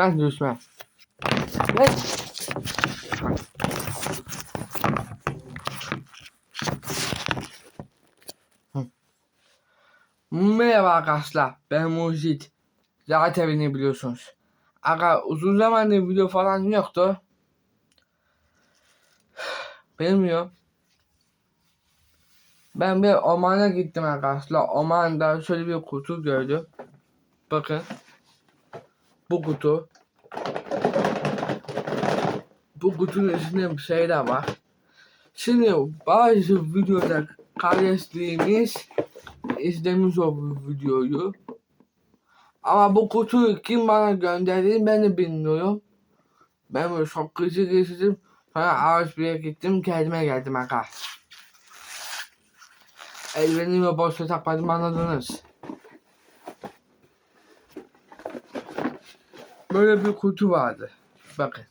Lan düşme. Lan. Hı. Merhaba arkadaşlar. Ben Mucit. Zaten beni biliyorsunuz. Aga uzun zamandır video falan yoktu. Bilmiyorum. Ben bir Oman'a gittim arkadaşlar. Oman'da şöyle bir kutu gördüm. Bakın. Bu kutu. Bu kutunun içinde bir şeyler var. Şimdi bazı videoda kardeşliğimiz izlemiş o videoyu. Ama bu kutuyu kim bana gönderdi ben de bilmiyorum. Ben böyle çok kızı geçirdim. Sonra ağaç bir gittim kendime geldim arkadaşlar. Ellerimi boşa takmadım anladınız. Böyle bir kutu vardı. Bakın.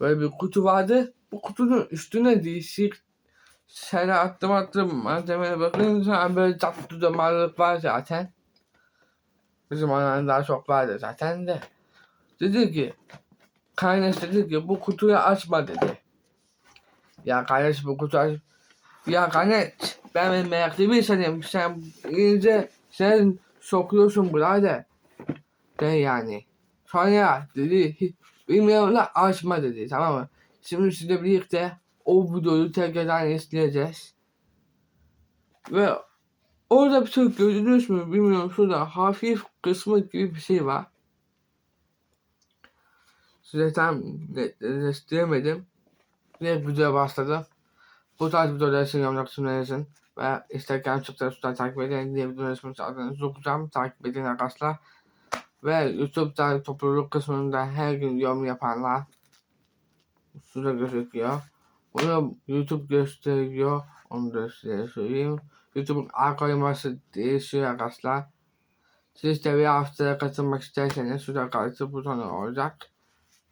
Böyle bir kutu vardı. Bu kutunun üstüne değişik şeyler attım attım malzemeye bakınca böyle tatlı damarlık var zaten. Bizim anneannem daha çok vardı zaten de. Dedi ki Kardeş dedi ki bu kutuyu açma dedi. Ya kardeş bu kutu aç. Ya kardeş ben meraklı bir insanım. Sen iyice sen sokuyorsun birader. De yani. Sonra dedi bilmiyorum da açma dedi tamam mı? Şimdi sizle birlikte o videoyu tekrardan izleyeceğiz. Ve orada bir şey gördünüz mü bilmiyorum şurada hafif kısmı gibi bir şey var. Size tam netleştiremedim. Direkt videoya başladım. Bu tarz videoları kısmına yazın. Ve Instagram çıktığı takip edin. Diye video resmini adını okuyacağım. Takip edin arkadaşlar. Ve YouTube'da topluluk kısmında her gün yorum yapanlar şurada gözüküyor. Bunu YouTube gösteriyor. Onu da size söyleyeyim. YouTube'un algoritması değişiyor arkadaşlar. Siz de bir haftaya katılmak isterseniz şurada katıl butonu olacak.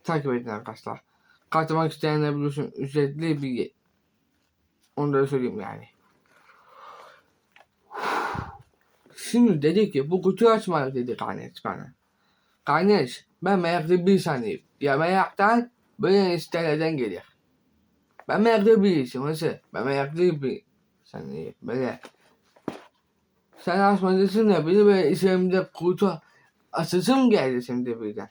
Takip edin arkadaşlar. Katılmak isteyenler biliyorsun ücretli bir onu da söyleyeyim yani. Şimdi dedi ki bu kutuyu açma dedi kardeş bana. Kardeş ben. Ya meraktan böyle sitelerden gelir. Ben insanım. Nasıl? Ben insanıyım. Böyle. Sen açmadısın da beni böyle işlerimde kutu açısım geldi şimdi birden.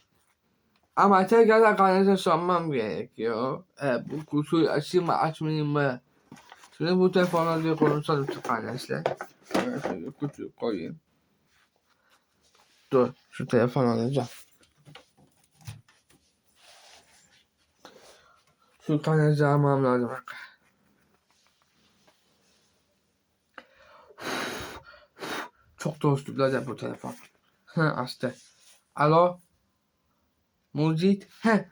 Ama tekrar kardeşe sormam gerekiyor. E, bu kutuyu açayım mı açmayayım mı? Şimdi bu telefonla diye konuşalım. Evet, şöyle kutuyu koyayım. Dur şu telefon alacağım. Şu kardeşi almam lazım. Çok dostum birader bu telefon. Hı açtı. Alo. Mucit. He.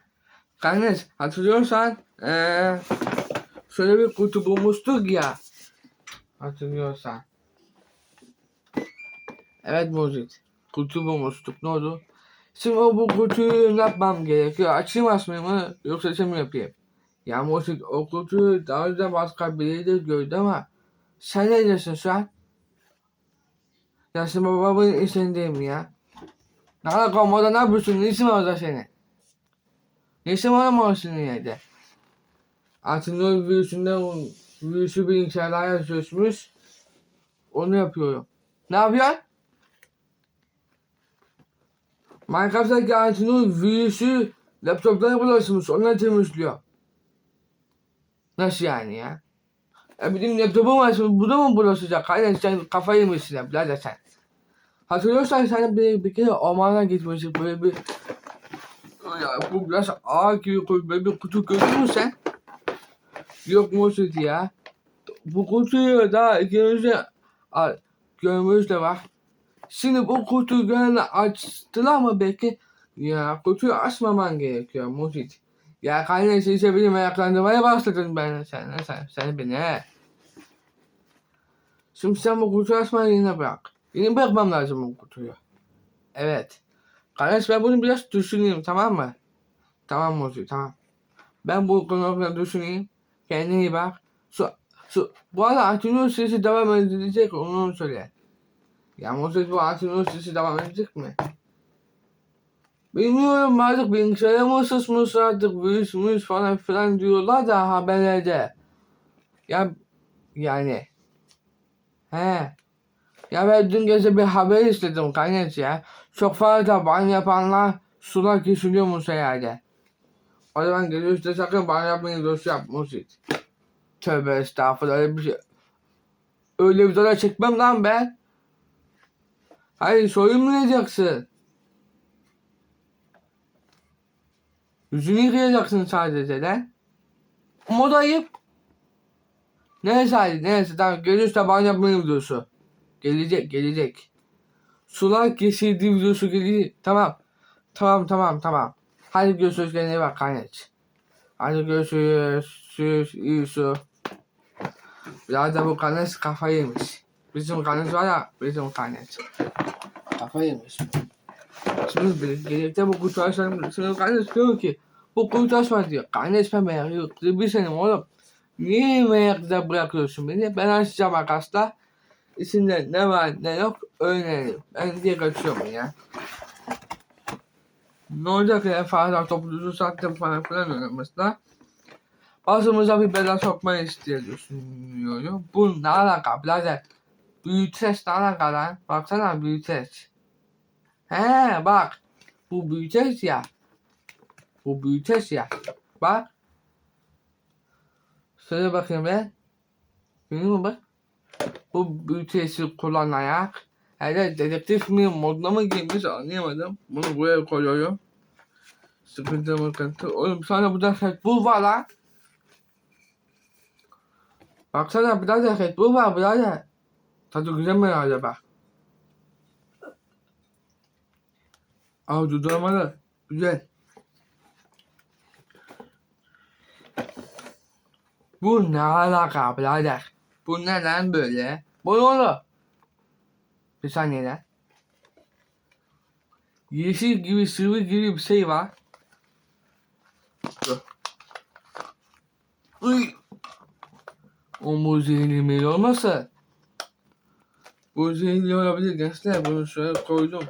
Kardeş hatırlıyorsan ee, şöyle bir kutu bulmuştuk ya. Hatırlıyorsan. Evet Mucit. Kutu bulmuştuk. Ne oldu? Şimdi o bu kutuyu ne yapmam gerekiyor? Açayım açmayayım mı? Yoksa şey mi yapayım? Ya Mucit o kutuyu daha önce başka biri de gördü ama sen ne diyorsun şu an? Ya şimdi babamın işindeyim ya. Ne alakam orada ne yapıyorsun? Ne işin orada senin? Ne işin var mı senin yerde? O virüsünden virüsü bilgisayarlara çözmüş. Onu yapıyorum. Ne yapıyorsun? Minecraft'taki Antin'in virüsü laptoplara bulaşmış. Onları temizliyor. Nasıl yani ya? Ya benim laptopum var şimdi bu mı bulaşacak? Aynen sen kafayı yemişsin ya birader sen. Hatırlıyorsan sen bir, bir kere ormana gitmiştik böyle bir ya bu biraz ağır gibi böyle bir kutu gördün mü sen? Yok mu ya? Bu kutuyu daha ikimiz görmüş de var. Şimdi bu kutuyu gene açtılar mı belki? Ya kutuyu açmaman gerekiyor Musit. Ya kardeş ise beni meraklandırmaya başladın ben sen sen sen beni. Şimdi sen bu kutuyu açmayı yine bırak. Yine bırakmam lazım bu kutuyu. Evet. Kardeş ben bunu biraz düşüneyim tamam mı? Tamam Musi tamam. Ben bu konuda düşüneyim. Kendine iyi bak. Su, su, bu arada Antinous sesi devam edecek onu söyle. Ya Musi bu Antinous sesi devam edecek mi? Bilmiyorum artık bilgisayara mı ısısmış artık virüs virüs falan filan diyorlar da haberlerde. Ya yani. He. Ya ben dün gece bir haber istedim kaynet ya. Çok fazla ban yapanlar sular kesiliyormuş herhalde. O zaman gece üstte sakın ban yapmayın dost yapmış hiç. Tövbe estağfurullah öyle bir şey. Öyle videolar çekmem lan ben. Hayır soyunmayacaksın. Yüzünü yıkayacaksın sadece lan. Ama o da ayıp. Neyse hadi neyse tamam gelirse ban yapmayın videosu. Gelecek gelecek. Sular kesildi videosu gelecek. Tamam. Tamam tamam tamam. Hadi görüşürüz kendine bak kaynet. Hadi görüşürüz. Görüşürüz. Biraz da bu kanet kafayı yemiş. Bizim kanet var ya bizim kanet. Kafayı yemiş. Şimdi birlikte bu kutu açalım. Şimdi kanet diyor ki bu kutu açma diyor. Kanet ben merak. Bir senin oğlum. Niye merakla bırakıyorsun beni? Ben açacağım arkadaşlar. İçinde ne var ne yok öğrenelim. Ben diye kaçıyorum ya. Ne olacak ya fazla toplucu sattım falan filan öğrenmesine. Başımıza bir bela sokmayız diye düşünüyorum. Bu ne alaka birader? Büyüteç ne alaka lan? Baksana büyüteç. He bak. Bu büyüteç ya. Bu büyüteç ya. Bak. Şöyle bakayım ben. Görüyor musun? Bu büyüteci kullanarak hele dedektif mi moduna mı girmiş anlayamadım. Bunu buraya koyuyorum. Sıkıntı mıkıntı. Oğlum sana burada Red Bull var lan. Baksana birader Red Bull var birader. Tadı. Bu ne alaka birader? Bu ne lan böyle? Bu ne oğlum? Bir gibi sıvı gibi bir şey var. Uy. O bu zehirli mail olmasa. Bu zehirli olabilir gençler. Bunu şöyle koydum.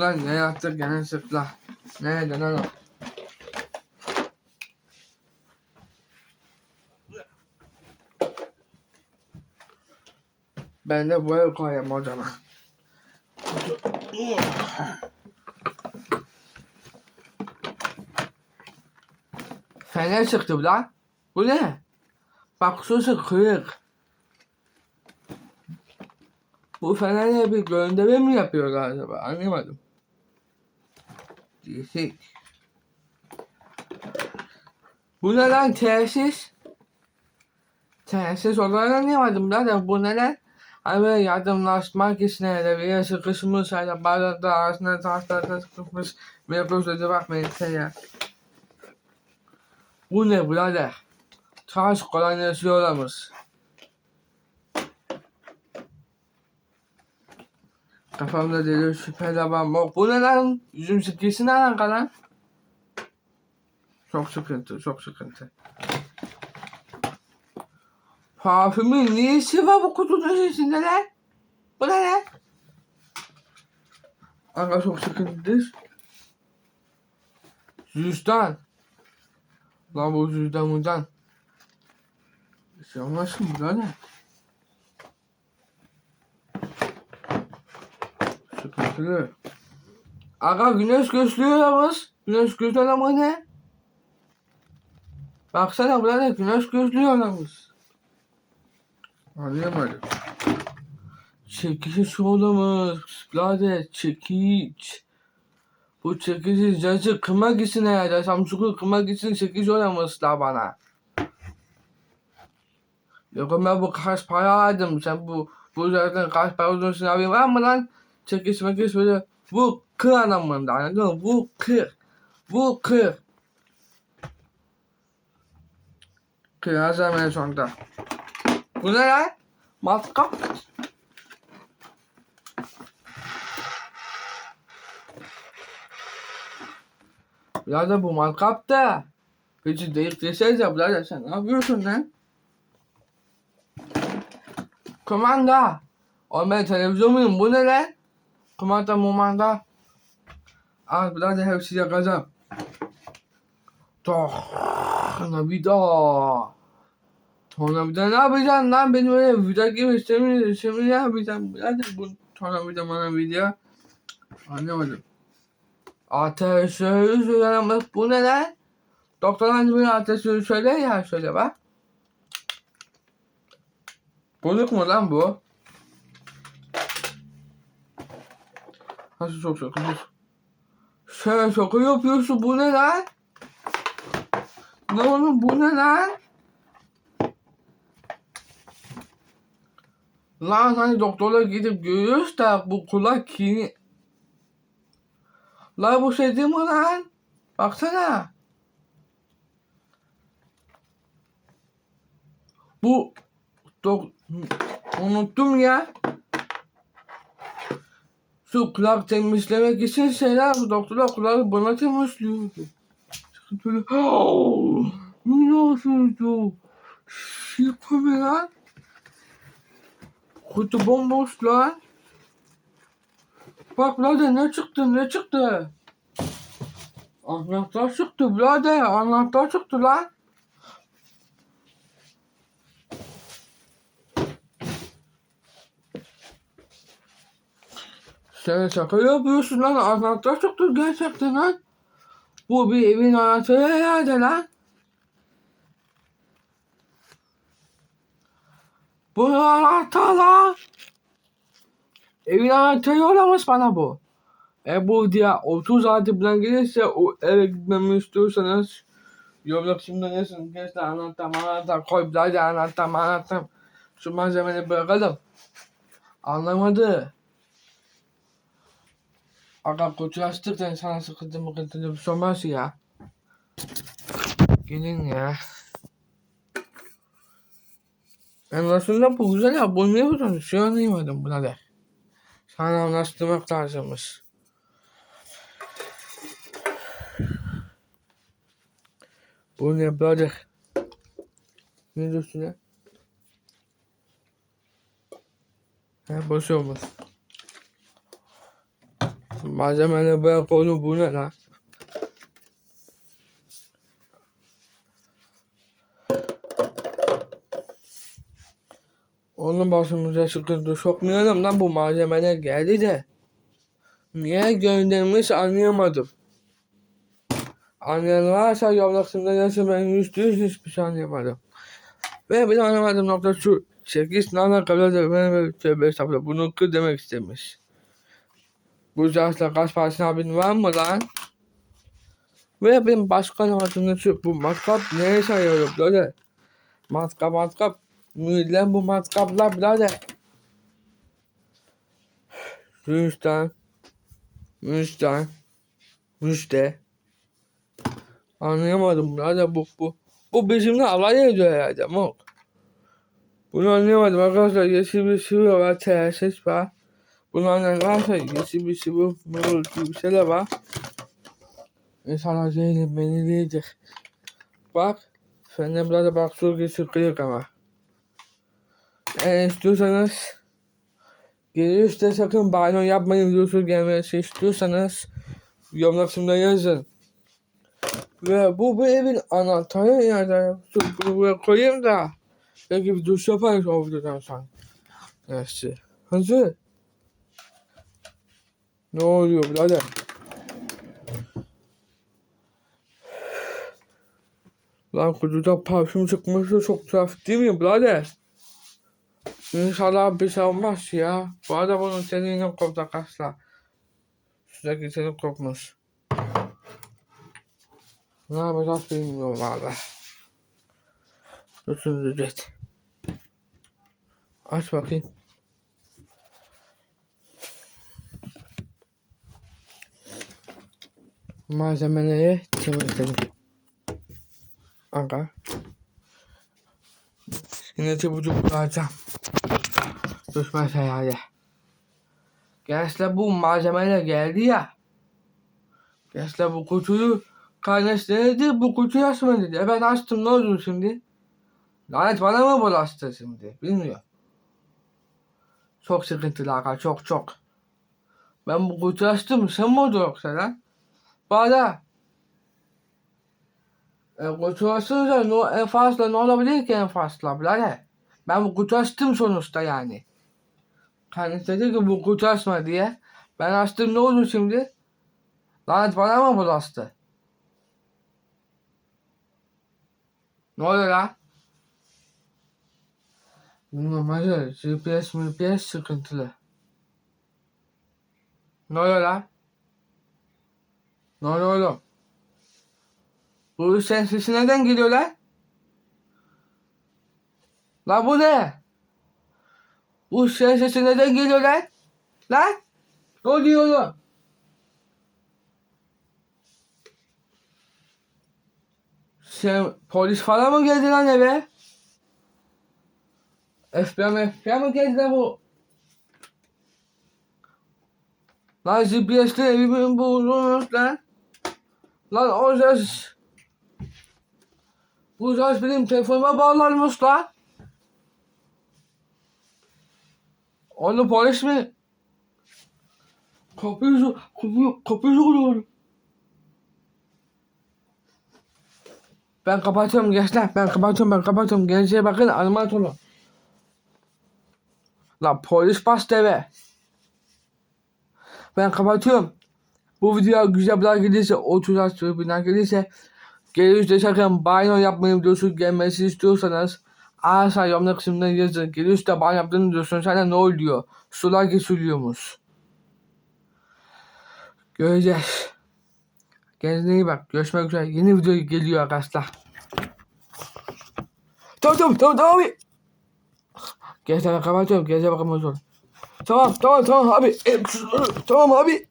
Lan ne yaptık yanlışlıkla. Nereden lan o? Ben de böyle koyayım o zaman. Fener çıktı lan. Bu ne? Bak sosu kırık. Bu fenerle bir gönderme mi yapıyorlar acaba? Anlamadım. Değişik. Bu ne lan tesis? Tesis olarak anlayamadım lan. Bu ne lan? Hani böyle yardımlaşmak için hele bir sıkışmış hele barada ağzına taşlarına sıkışmış bir gözleri bakmayın sen ya. Bu ne birader? Taş kolonyasıyorlarmış. Kafamda deli şüpheler var mı? Bu ne lan? Yüzüm sıkısı ne lan kalan? Çok sıkıntı, çok sıkıntı. Parfümün işi var bu kutunun içinde lan? Bu ne lan? Aga çok sıkıntıdır. Cüzdan. Lan bu cüzdan bundan. Şey olmasın bu ne? Sıkıntılı. Aga güneş gözlüğü yalnız. Güneş gözlüğü ama ne? Baksana burada güneş gözlüğü yalnız. Anlayamadım. Çekiç oğlumuz. Birader çekiç. Bu çekici cacı kımak için herhalde. Samsung'u kımak için çekiç olamışlar bana. Yok ben bu kaç para aldım. Sen bu bu zaten kaç para olduğunu haberin var mı lan? Çekiç mekiç böyle. Bu kır anlamında anladın mı? Bu kır. Bu kır. Kır yazacağım en sonunda. Bu ne lan? Matkap. Birader bu matkap da. Deyip desenize birader sen ne yapıyorsun lan? Kumanda. Oğlum ben televizyon muyum? Bu ne lan? Kumanda mumanda. Al birader hepsi yakacağım. Sonra bir daha. Sonra bir daha ne yapacaksın lan? Benim öyle vida gibi semir, semir ne yapacağım? Birader bu de bana video. Anlamadım. Ateş söyle bu ne lan? Doktor bir ateş söyle ya söyle bak. Bozuk mu lan bu? Nasıl çok bozuk? Sen şaka yapıyorsun bu ne lan? Ne oğlum bu ne lan? Lan hani doktora gidip görüyoruz da bu kulak kini... Lan bu şey değil mi lan? Baksana. Bu dok unuttum ya. Şu kulak temizlemek için şeyler bu doktorlar kulağı bana temizliyordu. Böyle ne oldu? Şey yapamıyor lan. Kutu bomboş lan. Bak birader ne çıktı ne çıktı? Anahtar çıktı birader anahtar çıktı lan. Sen şaka yapıyorsun lan anahtar çıktı gerçekten lan. Bu bir evin anahtarı herhalde lan. Bu anahtar lan. Evin anahtarı olamaz bana bu. E bu diye 30 saati falan gelirse o eve gitmemi istiyorsanız Yolluk şimdi nesin? Geçti anahtar anahtar koy bir daha anahtar anahtar. Şu malzemeleri bırakalım. Anlamadı. Aga kutu açtıktan sana sıkıntı mıkıntı bir şey ya. Gelin ya. En aslında bu güzel ya. Bu ne yapıyorsun? Şey anlayamadım birader. Sana anlaştırmak lazımmış. Bu ne birader? Ne diyorsun ya? Ha boş olmuş. Malzemeleri buraya koydum bu ne lan? Onun başımıza sıkıntı sokmayalım lan bu malzemeler geldi de. Niye göndermiş anlayamadım. Anlayan varsa yavruksunda nasıl ben yüzde yüz hiçbir şey anlayamadım. Ve bir de anlamadım nokta şu. Çekiş nana kadar da ben tövbe estağfurullah bunu kır demek istemiş. Bu yaşta kaç parasını abin var mı lan? Ve benim başkan hatırında şu bu matkap neye sayıyorum böyle? Matkap matkap. Mühürlen bu matkaplar birader. Rüstan. Rüstan. Rüste. Anlayamadım birader bu bu. Bu bizimle alay ediyor herhalde mok. Bunu anlayamadım arkadaşlar. Yeşil bir sıvı var. Telsiz var. Bunlardan varsa sıvı mırıl gibi bir var. İnsanlar zehirlenmeliyecek. Bak. Senden biraz bak su geçir kıyık ama. Eğer istiyorsanız Gelirse sakın banyo yapmayın videosu gelmesi istiyorsanız yorumlar kısmına yazın. Ve bu bu evin anahtarı yani bunu buraya koyayım da belki bir duş yaparız o videodan sonra. Neyse. Hazır. Ne oluyor birader? Lan kutuda parfüm çıkması çok tuhaf değil mi birader? İnşallah bir şey olmaz ya. Bu arada bunun teliğini koptu arkadaşlar. Sürekli telik kopmuş. Ne yapacağız bilmiyorum valla. Tutun ücret. Aç bakayım. Malzemeleri temizledim. Aga. Yine çabucak bulacağım. Düşmez herhalde. Gençler bu malzemeler geldi ya. Gençler bu kutuyu kardeş dedi bu kutuyu açma dedi. E ben açtım ne oldu şimdi? Lanet bana mı bulaştı şimdi? Bilmiyorum. Çok sıkıntılı aga çok çok. Ben bu kutuyu açtım sen mi oldu yoksa lan? Arada e, açınca no, en fazla ne olabilir ki en fazla birader? Ben açtım sonuçta yani. Kendisi dedi ki bu açma diye. Ben açtım ne oldu şimdi? Lanet bana mı bulaştı? Ne oluyor lan? Bilmiyorum hacı. GPS GPS sıkıntılı. Ne oluyor lan? Ne oluyor oğlum? Bu sen sesi neden geliyor lan? Lan bu ne? Bu sen sesi neden geliyor lan? Lan? Ne oluyor oğlum? Sen polis falan mı geldi lan eve? FBI FBI mı geldi lan bu? Lan GPS'te evimi buldunuz lan. Lan o ses... Bu ses benim telefonuma bağlanmış lan. Onu polis mi? Kapıyı, kapıyı, kapıyı vuruyor. Ben kapatıyorum gençler. Ben kapatıyorum ben kapatıyorum. Geleceğe bakın animat olun. La polis bastı eve. Ben kapatıyorum. Bu video güzel bir like gelirse 30 az bir like gelirse gelirse sakın banyo yapmayı videosu gelmesi istiyorsanız aşağı yorumlar kısmına yazın. Gelirse banyo yaptığını diyorsun sana ne oluyor? Sular kesiliyormuş. Göreceğiz. Kendine iyi bak. Görüşmek üzere. Yeni video geliyor arkadaşlar. Tamam tamam tamam tamam abi. Gençler kapatıyorum. Gençler bakalım Tamam tamam tamam abi. E, tamam abi.